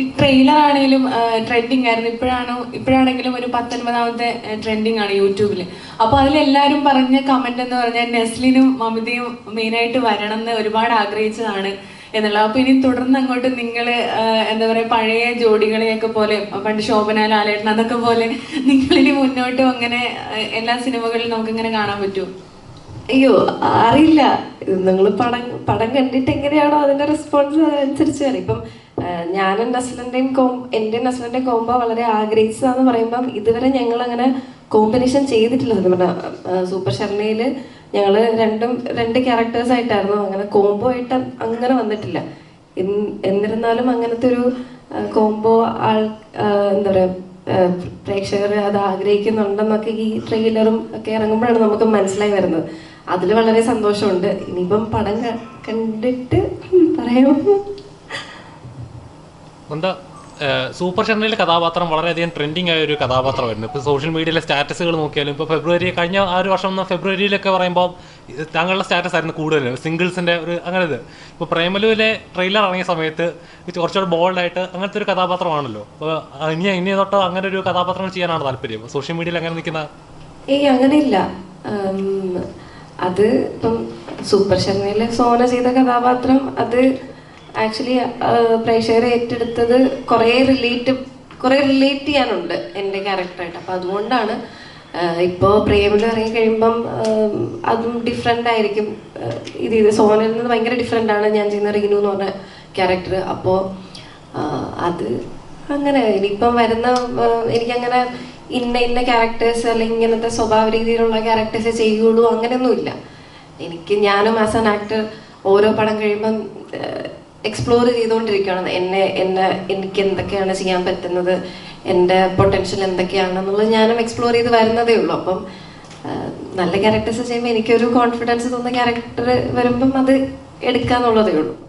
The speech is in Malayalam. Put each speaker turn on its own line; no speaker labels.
ഈ ട്രെയിലർ ആണെങ്കിലും ട്രെൻഡിങ് ആയിരുന്നു. ഇപ്പോഴാണോ ഇപ്പോഴാണെങ്കിലും ഒരു പത്തൊൻപതാമത്തെ ട്രെൻഡിങ് ആണ് യൂട്യൂബിൽ അപ്പോൾ അതിലെല്ലാവരും പറഞ്ഞ കമന്റ് എന്ന് പറഞ്ഞാൽ നെസ്ലിനും മമിതയും മെയിനായിട്ട് വരണം എന്ന് ഒരുപാട് ആഗ്രഹിച്ചതാണ് എന്നുള്ളത്. അപ്പോൾ ഇനി തുടർന്ന് അങ്ങോട്ട് നിങ്ങൾ എന്താ പറയുക പഴയ ജോഡികളെയൊക്കെ പോലെ പണ്ട് ശോഭന ലാലേട്ടൻ അതൊക്കെ പോലെ നിങ്ങളിനി മുന്നോട്ടും അങ്ങനെ എല്ലാ സിനിമകളിലും നമുക്ക് ഇങ്ങനെ കാണാൻ പറ്റുമോ?
അയ്യോ അറിയില്ല. നിങ്ങൾ പടം പടം കണ്ടിട്ട് എങ്ങനെയാണോ അതിന്റെ റെസ്പോൺസ് അതനുസരിച്ച് വരും. ഇപ്പം ഞാനും നസ്ലിന്റെയും കോം എന്റെ നസ്ലിന്റെയും കോംബോ വളരെ ആഗ്രഹിച്ചതാന്ന് പറയുമ്പം ഇതുവരെ ഞങ്ങൾ അങ്ങനെ കോമ്പിനേഷൻ ചെയ്തിട്ടില്ല. സത്യം പറഞ്ഞാൽ സൂപ്പർ ശർണയിൽ ഞങ്ങൾ രണ്ടും രണ്ട് ക്യാരക്ടേഴ്സ് ആയിട്ടായിരുന്നു. അങ്ങനെ കോംബോ ആയിട്ട് അങ്ങനെ വന്നിട്ടില്ല. എന്നിരുന്നാലും അങ്ങനത്തെ ഒരു കോംബോ ആൾ എന്താ പറയാ പ്രേക്ഷകർ അത് ആഗ്രഹിക്കുന്നുണ്ടെന്നൊക്കെ ഈ ട്രെയിലറും ഒക്കെ ഇറങ്ങുമ്പോഴാണ് നമുക്ക് മനസ്സിലായി വരുന്നത്. അതിൽ വളരെ സന്തോഷമുണ്ട്. ഇനിയിപ്പം പടം കണ്ടിട്ട് പറയാമോ?
സൂപ്പർ ചെന്നൈയിലെ കഥാപാത്രം വളരെയധികം ട്രെൻഡിങ് ആയ ഒരു കഥാപാത്രമായിരുന്നു. ഇപ്പോൾ സോഷ്യൽ മീഡിയയിലെ സ്റ്റാറ്റസുകൾ നോക്കിയാലും ഇപ്പോൾ ഫെബ്രുവരി കഴിഞ്ഞ ആ ഒരു വർഷം ഫെബ്രുവരിയിലൊക്കെ പറയുമ്പോൾ താങ്കളുടെ സ്റ്റാറ്റസ് ആയിരുന്നു കൂടുതൽ സിംഗിൾസിന്റെ ഒരു അങ്ങനെ ഇത്. ഇപ്പോൾ പ്രേമലുവിലെ ട്രെയിലർ ഇറങ്ങിയ സമയത്ത് കുറച്ചുകൂടെ ബോൾഡായിട്ട് അങ്ങനത്തെ ഒരു കഥാപാത്രമാണല്ലോ. അപ്പോൾ ഇനി ഇനി തൊട്ട് അങ്ങനെ ഒരു കഥാപാത്രങ്ങൾ ചെയ്യാനാണ് താല്പര്യം. സോഷ്യൽ മീഡിയയിൽ അങ്ങനെ നിൽക്കുന്ന
ഏയ് അങ്ങനെയില്ല. അത് ഇപ്പം സൂപ്പർ ശർമ്മയിലെ സോന ചെയ്ത കഥാപാത്രം അത് ആക്ച്വലി പ്രേക്ഷകരെ ഏറ്റെടുത്തത് കുറേ റിലേറ്റ് കുറേ റിലേറ്റ് ചെയ്യാനുണ്ട് എന്റെ ക്യാരക്ടറായിട്ട് അപ്പോൾ അതുകൊണ്ടാണ് ഇപ്പോൾ പ്രേമിൽ ഇറങ്ങി കഴിയുമ്പം അതും ഡിഫറെന്റ് ആയിരിക്കും. ഇത് ഇത് സോനിൽ നിന്ന് ഭയങ്കര ഡിഫറെന്റ് ആണ് ഞാൻ ചെയ്യുന്ന റീനു എന്ന് പറഞ്ഞ ക്യാരക്ടർ അപ്പോൾ അത് അങ്ങനെ ഇനിയിപ്പം വരുന്ന എനിക്കങ്ങനെ ഇന്ന ഇന്ന ക്യാരക്ടേഴ്സ് അല്ലെങ്കിൽ ഇങ്ങനത്തെ സ്വഭാവ രീതിയിലുള്ള ക്യാരക്ടേഴ്സ് ചെയ്യുള്ളൂ അങ്ങനെയൊന്നുമില്ല. എനിക്ക് ഞാനും ആസ് ആൻ ആക്ടർ ഓരോ പടം കഴിയുമ്പം എക്സ്പ്ലോർ ചെയ്തുകൊണ്ടിരിക്കുകയാണ്. എന്നെ എന്നെ എനിക്ക് എന്തൊക്കെയാണ് ചെയ്യാൻ പറ്റുന്നത്? എന്റെ പൊട്ടൻഷ്യൽ എന്തൊക്കെയാണെന്നുള്ളത് ഞാനും എക്സ്പ്ലോർ ചെയ്ത് വരുന്നതേ ഉള്ളൂ. അപ്പം നല്ല ക്യാരക്ടേഴ്സ് ചെയ്യുമ്പോൾ എനിക്കൊരു കോൺഫിഡൻസ് തോന്നുന്ന ക്യാരക്ടർ വരുമ്പം അത് എടുക്കാന്നുള്ളതേ ഉള്ളൂ.